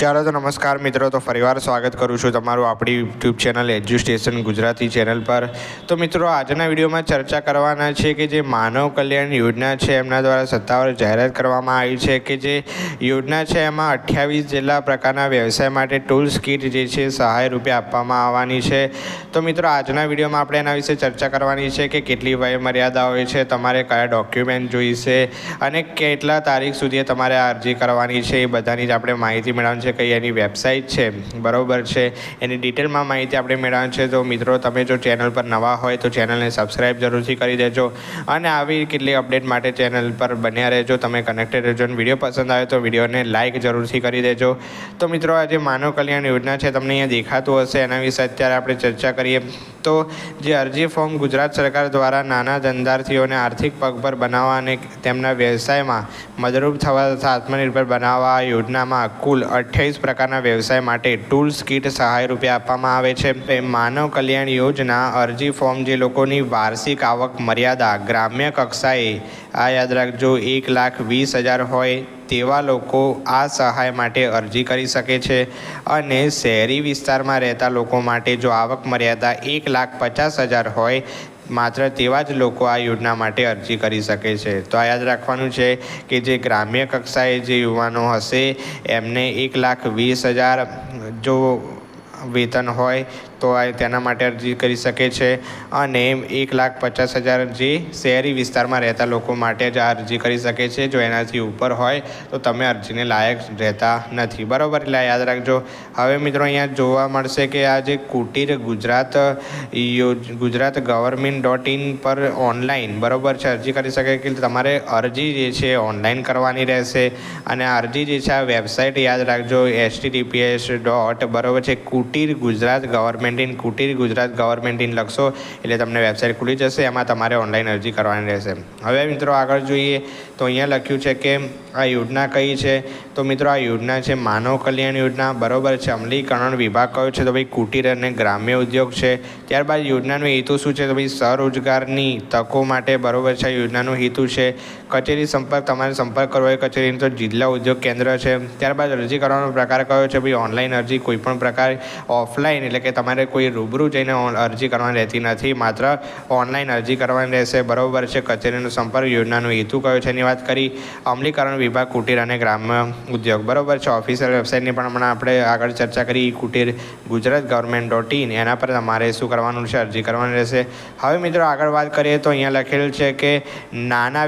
ચાલો તો નમસ્કાર મિત્રો, તો ફરીવાર સ્વાગત કરું છું તમારું આપણી યુટ્યુબ ચેનલ એજ્યુસ્ટેશન ગુજરાતી ચેનલ પર. તો મિત્રો, આજના વિડીયોમાં ચર્ચા કરવાના છે કે જે માનવ કલ્યાણ યોજના છે, એમના દ્વારા સત્તાવાર જાહેરાત કરવામાં આવી છે કે જે યોજના છે, એમાં અઠ્યાવીસ જેટલા પ્રકારના વ્યવસાય માટે ટૂલ્સ કીટ જે છે, સહાય રૂપે આપવામાં આવવાની છે. તો મિત્રો, આજના વિડીયોમાં આપણે એના વિશે ચર્ચા કરવાની છે કે કેટલી વયમર્યાદા હોય છે, તમારે કયા ડોક્યુમેન્ટ જોઈશે અને કેટલા તારીખ સુધી તમારે અરજી કરવાની છે, એ બધાની જ આપણે માહિતી મેળવવાની છે. કઈ એની વેબસાઇટ છે, બરોબર છે. એની ડિટેલમાં માહિતી આપણે મેળવવાની છે. તો મિત્રો, તમે જો ચેનલ પર નવા હોય તો ચેનલને સબસ્ક્રાઈબ જરૂરથી કરી દેજો. અને આવી કેટલી અપડેટ માટે ચેનલ પર બન્યા રહેજો. તમે કનેક્ટેડ રહેજો અને વીડિયો પસંદ આવે તો વિડીયોને લાઇક જરૂરથી કરી દેજો. તો મિત્રો, આ જે માનવ કલ્યાણ યોજના છે, તમને અહીંયા દેખાતું હશે. એના વિશે અત્યારે આપણે ચર્ચા કરીએ. તો જે અરજી ફોર્મ ગુજરાત સરકાર દ્વારા નાના ધંધાર્થીઓને આર્થિક પગભર બનાવવા અને તેમના વ્યવસાયમાં મદદરૂપ થવા તથા આત્મનિર્ભર બનાવવા યોજનામાં કુલ અઠ્યાવીસ પ્રકારના વ્યવસાય માટે ટૂલ્સ, કીટ, સહાય રૂપે આપવામાં આવે છે. માનવ કલ્યાણ યોજના અરજી ફોર્મ જે લોકોની વાર્ષિક આવક મર્યાદા ગ્રામ્ય કક્ષાએ, આ યાદ રાખજો, એક લાખ વીસ હજાર હોય તેવા લોકો આ સહાય માટે અરજી કરી શકે છે. અને શહેરી વિસ્તારમાં રહેતા લોકો માટે જો આવક મર્યાદા એક લાખ પચાસ હજાર હોય માત્ર તેવા જ લોકો આ યોજના માટે અરજી કરી શકે છે. તો આ યાદ રાખવાનું છે કે જે ગ્રામ્ય કક્ષાએ જે યુવાનો હશે, એમને એક લાખ વીસ હજાર જો વેતન હોય તો આ તેના માટે અરજી કરી શકે છે અને એક લાખ પચાસ હજાર જે શહેરી વિસ્તારમાં રહેતા લોકો માટે જ આ અરજી કરી શકે છે. જો એનાથી ઉપર હોય તો તમે અરજીને લાયક રહેતા નથી. બરાબર? એટલે યાદ રાખજો. હવે મિત્રો અહીંયા જોવા મળશે કે આ જે કુટીર Gujarat Gujarat government dot in પર ઓનલાઈન બરાબર છે? અરજી કરી શકે કે તમારે અરજી જે છે ઓનલાઈન કરવાની રહેશે? અને અરજી જે છે આ વેબસાઇટ યાદ રાખજો, એચટીટીપીએસ ડોટ બરાબર છે, Kutir Gujarat government in Kutir Gujarat government in લખશો, એટલે તમને વેબસાઇટ ખુલી જશે, એમાં તમારે ઓનલાઈન અરજી કરવાની રહેશે. હવે મિત્રો આગળ જોઈએ, તો અહીંયા લખ્યું છે કે આ યોજના કઈ છે? તો મિત્રો આ યોજના છે માનવ કલ્યાણ યોજના, બરોબર છે? અમલીકરણ વિભાગ કયો છે, તો ભાઈ કુટીર અને ગ્રામ્ય ઉદ્યોગ છે. ત્યારબાદ યોજનાનો હેતુ શું છે? તો ભાઈ સ્વરોજગારની તકો માટે બરોબર છે, આ યોજનાનો હેતુ છે. કચેરી સંપર્ક, તમારે સંપર્ક કરવો હોય કચેરીનો તો જિલ્લા ઉદ્યોગ કેન્દ્ર છે. ત્યારબાદ અરજી કરવાનો પ્રકાર કયો છે? ભાઈ ઓનલાઈન અરજી કોઈપણ પ્રકાર ઓફલાઈન એટલે કે તમારે કોઈ રૂબરૂ જઈને અરજી કરવાની રહેતી નથી. માત્ર ઓનલાઈન અરજી કરવાની રહેશે. બરોબર છે. કચેરીનો સંપર્ક, યોજનાનો હેતુ કયો છે એની વાત કરી. અમલીકરણ વિભાગ, કુટીર અને ગ્રામ્ય ઉદ્યોગ. બરોબર છે. ઓફિસર વેબસાઇટની પણ હમણાં આપણે આગળ ચર્ચા કરી. Kutir Gujarat government dot in એના પર તમારે શું કરવાનું છે? અરજી કરવાની રહેશે. હવે મિત્રો આગળ વાત કરીએ તો અહીંયા લખેલું છે કે નાના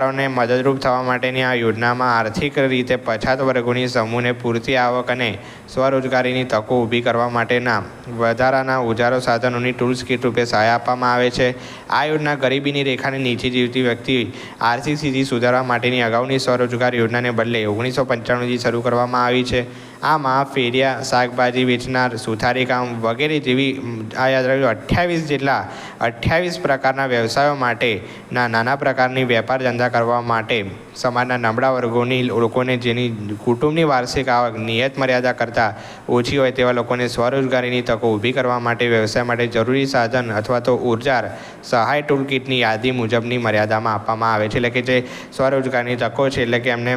વ્યવસાયકારોને મદદરૂપ થવા માટેની આ યોજનામાં આર્થિક રીતે પછાત વર્ગોની સમૂહને પૂરતી આવક અને સ્વરોજગારીની તકો ઊભી કરવા માટેના વધારાના ઉજારો સાધનોની ટૂલ્સ કીટ રૂપે સહાય આપવામાં આવે છે. આ યોજના ગરીબીની રેખાની નીચે જીવતી વ્યક્તિ આર્થિક સ્થિતિ સુધારવા માટેની અગાઉની સ્વરોજગાર યોજનાને બદલે ઓગણીસો પંચાણુંથી શરૂ કરવામાં આવી છે. આમાં ફેરિયા શાકભાજી વેચનાર સુથારી કામ વગેરે જેવી આ યાદ રાખજો, અઠ્યાવીસ જેટલા અઠ્યાવીસ પ્રકારના વ્યવસાયો માટેના નાના પ્રકારની વેપાર ધંધા કરવા માટે સમાજના નબળા વર્ગોની લોકોને જેની કુટુંબની વાર્ષિક આવક નિયત મર્યાદા કરતાં ઓછી હોય તેવા લોકોને સ્વરોજગારીની તકો ઊભી કરવા માટે વ્યવસાય માટે જરૂરી સાધન અથવા તો ઉર્જાર સહાય ટૂલ યાદી મુજબની મર્યાદામાં આપવામાં આવે છે. એટલે કે જે સ્વરોજગારની તકો છે, એટલે કે એમને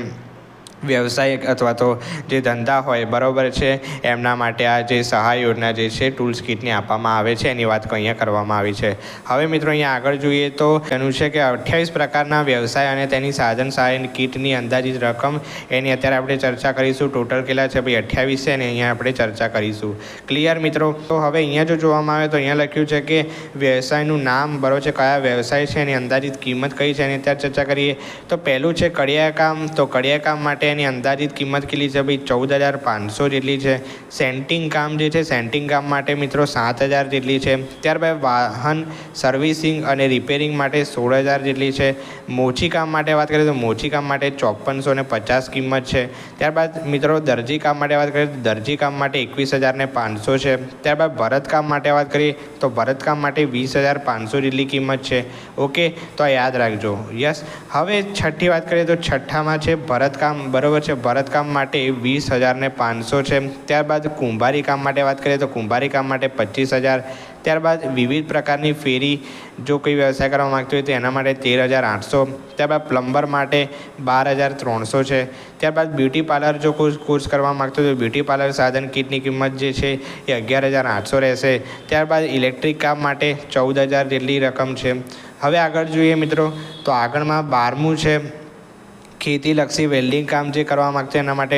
વ્યવસાય અથવા તો જે ધંધા હોય, બરાબર છે? એમના માટે આ જે સહાય યોજના જે છે, ટૂલ્સ, કિટને આપવામાં આવે છે, એની વાત અહીંયા કરવામાં આવી છે. હવે મિત્રો અહીંયા આગળ જોઈએ તો એનું છે કે અઠ્યાવીસ પ્રકારના વ્યવસાય અને તેની સાધન સહાય કિટની અંદાજિત રકમ, એની અત્યારે આપણે ચર્ચા કરીશું. ટોટલ કેટલા છે? ભાઈ, અઠ્યાવીસ છે અને અહીંયા આપણે ચર્ચા કરીશું. ક્લિયર મિત્રો? તો હવે અહીંયા જો જોવામાં આવે તો અહીંયા લખ્યું છે કે વ્યવસાયનું નામ, બરોબર છે, કયા વ્યવસાય છે, એની અંદાજિત કિંમત કઈ છે, એની અત્યારે ચર્ચા કરીએ. તો પહેલું છે કડિયા કામ તો કડિયા કામ માટે એની અંદાજિત કિંમત કેટલી છે? ભાઈ, ચૌદ હજાર પાંચસો જેટલી છે. સેન્ટિંગ કામ જે છે, સેન્ટિંગ કામ માટે મિત્રો સાત હજાર જેટલી છે. ત્યારબાદ વાહન સર્વિસિંગ અને રિપેરિંગ માટે સોળ હજાર જેટલી છે. મોચી કામ માટે વાત કરીએ તો મોચી કામ માટે ચોપનસો ને પચાસ કિંમત છે. ત્યારબાદ મિત્રો દરજી કામ માટે વાત કરીએ તો દરજી કામ માટે એકવીસ હજાર ને પાંચસો છે. ત્યારબાદ ભરતકામ માટે વાત કરીએ તો ભરતકામ માટે વીસ હજાર પાંચસો જેટલી કિંમત છે. ઓકે, તો યાદ રાખજો. યસ, હવે છઠ્ઠી વાત કરીએ તો છઠ્ઠામાં છે ભરતકામ બરાબર છે. ભરતકામ માટે વીસ હજારને પાંચસો છે. ત્યારબાદ કુંભારી કામ માટે વાત કરીએ તો કુંભારી કામ માટે પચીસ હજાર. ત્યારબાદ વિવિધ પ્રકારની ફેરી જો કોઈ વ્યવસાય કરવા માગતો હોય તો એના માટે તેર હજાર આઠસો. ત્યારબાદ પ્લમ્બર માટે બાર હજાર ત્રણસો છે. ત્યારબાદ બ્યુટી પાર્લર જો કોઈ કોર્સ કરવા માગતો હોય તો બ્યુટી પાર્લર સાધન કીટની કિંમત જે છે એ અગિયાર હજાર આઠસો રહેશે. ત્યારબાદ ઇલેક્ટ્રિક કામ માટે ચૌદ હજાર જેટલી રકમ છે. હવે આગળ જોઈએ મિત્રો તો આગળમાં બારમું છે. ખેતીલક્ષી વેલ્ડિંગ કામ જે કરવા માગતો એના માટે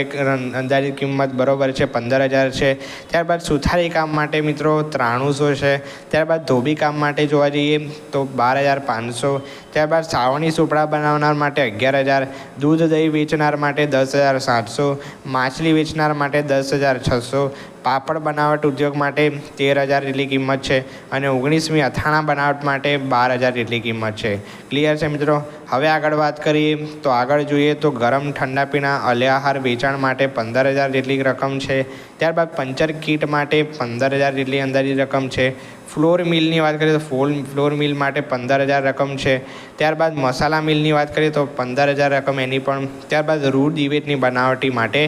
અંદાજિત કિંમત બરોબર છે, પંદર હજાર છે. ત્યારબાદ સુથારી કામ માટે મિત્રો ત્રાણુંસો છે. ત્યારબાદ ધોબી કામ માટે જોવા જઈએ તો બાર હજાર પાંચસો. ત્યારબાદ સાવણી સુપડા બનાવનાર માટે અગિયાર હજાર, દૂધ દહીં વેચનાર માટે દસ હજાર સાતસો, માછલી વેચનાર માટે દસ હજાર છસો, પાપડ બનાવટ ઉદ્યોગ માટે તેર હજાર જેટલી કિંમત છે અને ઓગણીસમી અથાણા બનાવટ માટે બાર હજાર જેટલી કિંમત છે. ક્લિયર છે મિત્રો? હવે આગળ વાત કરીએ તો આગળ જોઈએ તો ગરમ ઠંડા પીણા અલ્યાહાર વેચાણ માટે પંદર હજાર જેટલી રકમ છે. ત્યારબાદ પંચર કીટ માટે પંદર હજાર જેટલી અંદાજી રકમ છે. ફ્લોર મિલની વાત કરીએ તો ફોલ ફ્લોર મિલ માટે પંદર હજાર રકમ છે. ત્યારબાદ મસાલા મિલની વાત કરીએ તો પંદર હજાર રકમ એની પણ. ત્યારબાદ રૂડ દિવેટની બનાવટી માટે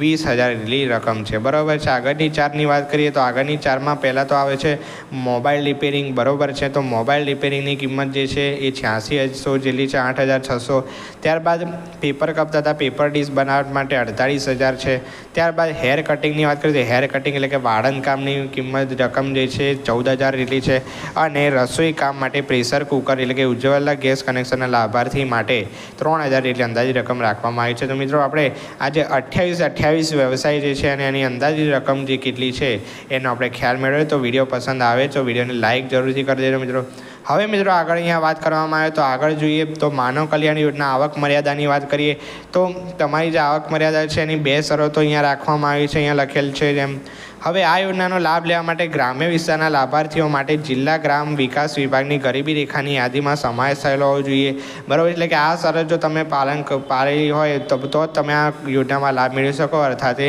વીસ હજારની રકમ છે. બરાબર છે? આગળની ચારની વાત કરીએ તો આગળની ચારમાં પહેલાં તો આવે છે મોબાઈલ રિપેરિંગ. બરાબર છે? તો મોબાઈલ રિપેરિંગની કિંમત જે છે એ છ્યાસી હજાર જેટલી છે આઠ હજાર છસો. ત્યારબાદ પેપર કપ તથા પેપર ડીશ બનાવટ માટે અડતાળીસ હજાર છે. ત્યારબાદ હેર કટિંગની વાત કરીએ તો હેર કટિંગ એટલે કે વાળન કામની કિંમત રકમ જે છે ચૌદ હજાર જેટલી છે. અને રસોઈ કામ માટે પ્રેશર કુકર એટલે કે ઉજ્જવલા ગેસ કનેક્શનના લાભાર્થી માટે ત્રણ હજાર જેટલી અંદાજી રકમ રાખવામાં આવી છે. તો મિત્રો, આપણે આજે અઠ્યાવીસ અઠ્યાવીસ વ્યવસાય જે છે અને એની અંદાજી રકમ જે કેટલી છે એનો આપણે ખ્યાલ મેળવ્યો. તો વીડિયો પસંદ આવે તો વિડીયોને લાઇક જરૂરથી કરી દેજો મિત્રો. હવે મિત્રો, આગળ અહીંયા વાત કરવામાં આવે તો આગળ જોઈએ. તો માનવ કલ્યાણ યોજના આવક મર્યાદાની વાત કરીએ તો તમારી જે આવક મર્યાદા છે એની બે શરતો અહીંયા રાખવામાં આવી છે. અહીંયા લખેલ છે જેમ હવે આ યોજનાનો લાભ લેવા માટે ગ્રામ્ય વિસ્તારના લાભાર્થીઓ માટે જિલ્લા ગ્રામ વિકાસ વિભાગની ગરીબી રેખાની યાદીમાં સમાવેશ થયેલો હોવો જોઈએ. બરાબર? એટલે કે આ શરત જો તમે પાલન પાળેલી હોય તો તો જ તમે આ યોજનામાં લાભ મેળવી શકો, અર્થાત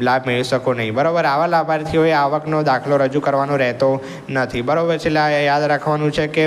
લાભ મેળવી શકો નહીં. બરાબર? આવા લાભાર્થીઓએ આવકનો દાખલો રજૂ કરવાનો રહેતો નથી. બરાબર? છે એટલે યાદ રાખવાનું છે કે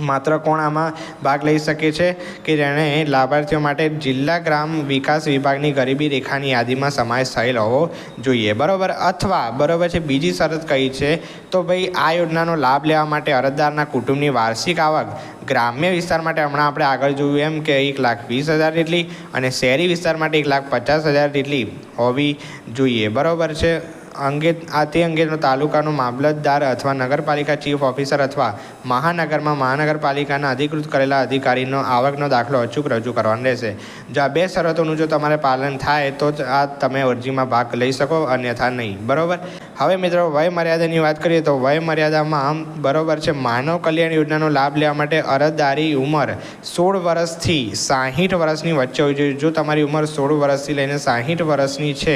માત્ર કોણ આમાં ભાગ લઈ શકે છે કે જેણે લાભાર્થીઓ માટે જિલ્લા ગ્રામ વિકાસ વિભાગની ગરીબી રેખાની યાદીમાં સમાવેશ થયેલ હોવો જોઈએ. બરાબર? અથવા બરાબર છે, બીજી શરત કહી છે? તો ભાઈ, આ યોજનાનો લાભ લેવા માટે અરજદારના કુટુંબની વાર્ષિક આવક ગ્રામ્ય વિસ્તાર માટે હમણાં આપણે આગળ જોયું એમ કે એક લાખ વીસ હજાર જેટલી અને શહેરી વિસ્તાર માટે એક લાખ પચાસ હજાર જેટલી હોવી જોઈએ. બરાબર છે? અંગે આ તે અંગેનો તાલુકાનો મામલતદાર અથવા નગરપાલિકા ચીફ ઓફિસર અથવા મહાનગરમાં મહાનગરપાલિકાના અધિકૃત કરેલા અધિકારીનો આવકનો દાખલો અચૂક રજૂ કરવાનો રહેશે. જો આ બે શરતોનું જો તમારે પાલન થાય તો જ આ તમે અરજીમાં ભાગ લઈ શકો, અન્યથા નહીં. બરાબર? હવે મિત્રો વય મર્યાદાની વાત કરીએ તો વય મર્યાદામાં બરાબર છે, માનવ કલ્યાણ યોજનાનો લાભ લેવા માટે અરજદારી ઉંમર સોળ વર્ષથી સાહીઠ વર્ષની વચ્ચે હોવી જોઈએ. જો તમારી ઉંમર સોળ વર્ષથી લઈને સાહીઠ વર્ષની છે,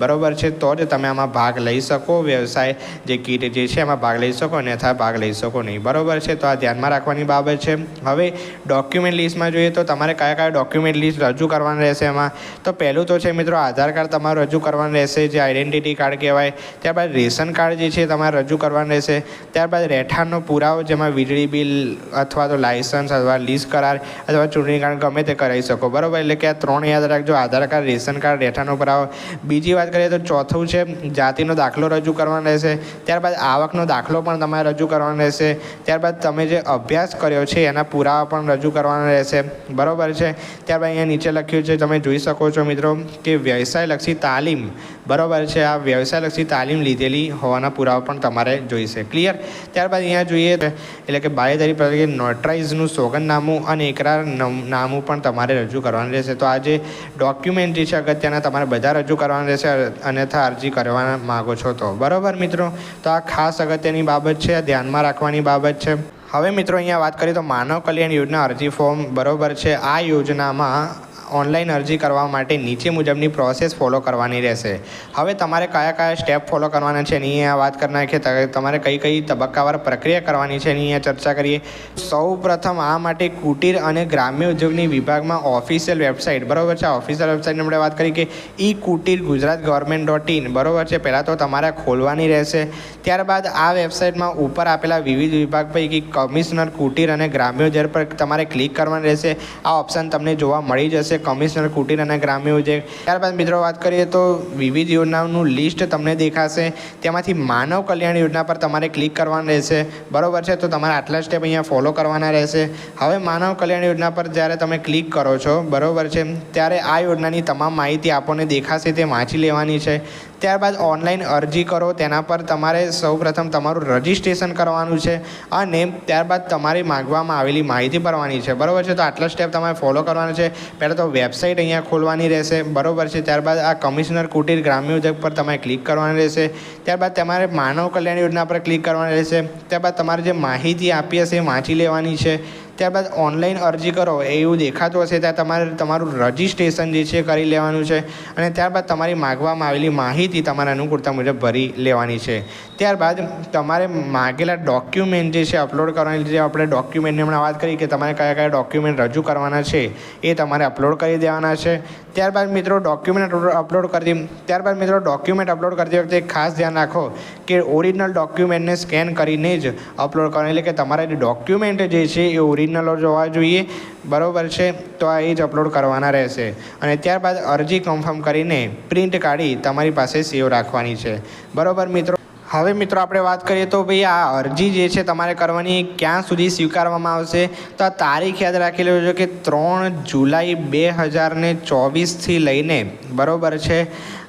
બરાબર છે, તો જ તમે આમાં ભાગ લઈ શકો. વ્યવસાય જે કીટ જે છે, એમાં ભાગ લઈ શકો અન્યથા ભાગ લઈ શકો નહીં. બરાબર છે, તો આ ધ્યાનમાં રાખવાની બાબત છે. હવે ડોક્યુમેન્ટ લિસ્ટમાં જોઈએ તો તમારે કયા કયા ડોક્યુમેન્ટ લિસ્ટ રજૂ કરવાનું રહેશે એમાં? તો પહેલું તો છે મિત્રો, આધાર કાર્ડ તમારું રજૂ કરવાનું રહેશે, જે આઈડેન્ટિટી કાર્ડ કહેવાય. ત્યારબાદ રેશન કાર્ડ જે છે તમારે રજૂ કરવાનું રહેશે. ત્યારબાદ રહેઠાણનો પુરાવો જેમાં વીજળી બિલ અથવા તો લાઇસન્સ અથવા લીઝ કરાર અથવા ચૂંટણી કાર્ડ ગમે તે કરાવી શકો. બરાબર? એટલે કે આ ત્રણ યાદ રાખજો. આધાર કાર્ડ, રેશન કાર્ડ, રહેઠાણનો પુરાવો. બીજી વાત કરીએ તો ચોથું છે જાતિનો દાખલો રજૂ કરવાનો રહેશે. ત્યારબાદ આવકનો દાખલો પણ તમારે રજૂ કરવાનો રહેશે. ત્યારબાદ તમે જે અભ્યાસ કર્યો છે એના પુરાવા પણ રજૂ કરવાના રહેશે. બરાબર છે? ત્યારબાદ અહીંયા નીચે લખ્યું છે, તમે જોઈ શકો છો મિત્રો, કે વ્યવસાયલક્ષી તાલીમ બરાબર છે, આ વ્યવસાયલક્ષી તાલીમ લીધેલી હોવાના પુરાવા પણ તમારે જોઈશે. ક્લિયર ત્યારબાદ અહીંયા જોઈએ એટલે કે બાહેધરી પ્રત્યે નોટરાઇઝનું સોગંદનામું અને એકરાર નામું પણ તમારે રજૂ કરવાનું રહેશે. તો આ જે ડોક્યુમેન્ટ જે છે, અગત્યના તમારે બધા રજૂ કરવાના રહેશે અન્યથા અરજી કરવા માગો છો તો. બરાબર મિત્રો? તો આ ખાસ અગત્યની બાબત છે ધ્યાનમાં રાખવાની બાબત છે. હવે મિત્રો, અહીંયા વાત કરીએ તો માનવ કલ્યાણ યોજના અરજી ફોર્મ બરાબર છે. આ યોજનામાં ઓનલાઈન અરજી કરવા માટે નીચે મુજબની પ્રોસેસ ફોલો કરવાની રહેશે. હવે તમારે કયા કયા સ્ટેપ ફોલો કરવાના છે એની અહીંયા વાત કરી નાખીએ. તમારે કઈ કઈ તબક્કાવાર પ્રક્રિયા કરવાની છે એની ચર્ચા કરીએ. સૌ પ્રથમ આ માટે કુટીર અને ગ્રામ્ય ઉદ્યોગની વિભાગમાં ઓફિશિયલ વેબસાઇટ બરાબર છે? ઓફિશિયલ વેબસાઇટની આપણે વાત કરી કે e Kutir Gujarat government dot in બરાબર છે? પહેલાં તો તમારે ખોલવાની રહેશે. ત્યારબાદ આ વેબસાઇટમાં ઉપર આપેલા વિવિધ વિભાગ પૈકી કમિશનર કુટીર અને ગ્રામ્ય ઉદ્યોગ પર તમારે ક્લિક કરવાનું રહેશે. આ ઓપ્શન તમને જોવા મળી જશે. રહેશે કમિશનર કુટીર અને ગ્રામ્ય ઉદ્યોગ. ત્યારબાદ મિત્રો વાત કરીએ તો વિવિધ યોજનાઓનું લિસ્ટ તમને દેખાશે. તેમાંથી માનવ કલ્યાણ યોજના પર તમારે ક્લિક કરવાનું રહેશે. બરોબર છે, તો તમારે આટલા સ્ટેપ અહીંયા ફોલો કરવાના રહેશે. હવે માનવ કલ્યાણ યોજના પર જ્યારે તમે ક્લિક કરો છો, બરોબર છે, ત્યારે આ યોજનાની તમામ માહિતી આપણને દેખાશે, તે વાંચી લેવાની છે. ત્યારબાદ ઓનલાઈન અરજી કરો, તેના પર તમારે સૌપ્રથમ તમારું રજિસ્ટ્રેશન કરવાનું છે અને ત્યારબાદ તમારી માગવામાં આવેલી માહિતી ભરવાની છે. બરાબર છે? તો આટલા સ્ટેપ તમારે ફોલો કરવાના છે. પહેલાં તો વેબસાઇટ અહીંયા ખોલવાની રહેશે. બરોબર છે? ત્યારબાદ આ કમિશનર કુટીર ગ્રામ્ય ઉદ્યોગ પર તમારે ક્લિક કરવાનું રહેશે. ત્યારબાદ તમારે માનવ કલ્યાણ યોજના પર ક્લિક કરવાની રહેશે. ત્યારબાદ તમારે જે માહિતી આપી હશે એ વાંચી લેવાની છે. ત્યારબાદ ઓનલાઈન અરજી કરો, એવું દેખાતું હશે, ત્યાં તમારે, તમારું રજિસ્ટ્રેશન જે છે કરી લેવાનું છે અને ત્યારબાદ તમારી માગવામાં આવેલી માહિતી તમારા અનુકૂળતા મુજબ ભરી લેવાની છે. ત્યારબાદ તમારે માગેલા ડોક્યુમેન્ટ જે છે અપલોડ કરવાની, જે આપણે ડોક્યુમેન્ટની હમણાં વાત કરી કે તમારે કયા કયા ડોક્યુમેન્ટ રજૂ કરવાના છે, એ તમારે અપલોડ કરી દેવાના છે. ત્યારબાદ મિત્રો ડોક્યુમેન્ટ અપલોડ કરી ત્યારબાદ મિત્રો ડોક્યુમેન્ટ અપલોડ કરતી વખતે ખાસ ધ્યાન રાખો કે ઓરિજિનલ ડોક્યુમેન્ટને સ્કેન કરીને જ અપલોડ કરવાનું, એટલે કે તમારા જે ડોક્યુમેન્ટ જે છે એ ઓરિજિનલ જોવા જોઈએ. બરોબર છે? તો આ એ જ અપલોડ કરવાના રહેશે. અને ત્યારબાદ અરજી કન્ફર્મ કરીને પ્રિન્ટ કાઢી તમારી પાસે સેવ રાખવાની છે. બરોબર મિત્રો? હવે મિત્રો આપણે વાત કરીએ તો ભાઈ આ અરજી જે છે તમારે કરવાની ક્યાં સુધી સ્વીકારવામાં આવશે? તો આ તારીખ યાદ રાખી લેજો કે ત્રણ જુલાઈ બે હજાર ને ચોવીસથી લઈને, બરોબર છે?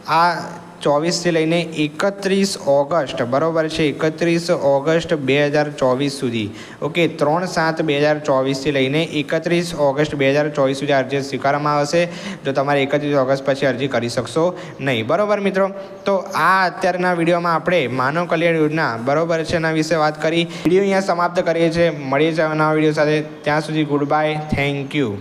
આ ચોવીસથી લઈને એકત્રીસ ઓગસ્ટ, બરોબર છે? એકત્રીસ ઓગસ્ટ બે હજાર ચોવીસ સુધી. ઓકે, ત્રણ સાત બે હજાર ચોવીસથી લઈને એકત્રીસ ઓગસ્ટ બે હજાર ચોવીસ સુધી અરજી સ્વીકારવામાં આવશે. જો તમારે એકત્રીસ ઓગસ્ટ પછી અરજી કરી શકશો નહીં. બરોબર મિત્રો? તો આ અત્યારના વિડીયોમાં આપણે માનવ કલ્યાણ યોજના, બરોબર છે એના વિશે વાત કરી. વીડિયો અહીંયા સમાપ્ત કરીએ છીએ. મળીએ છીએ નવા વીડિયો સાથે. ત્યાં સુધી ગુડ બાય થેન્ક યુ.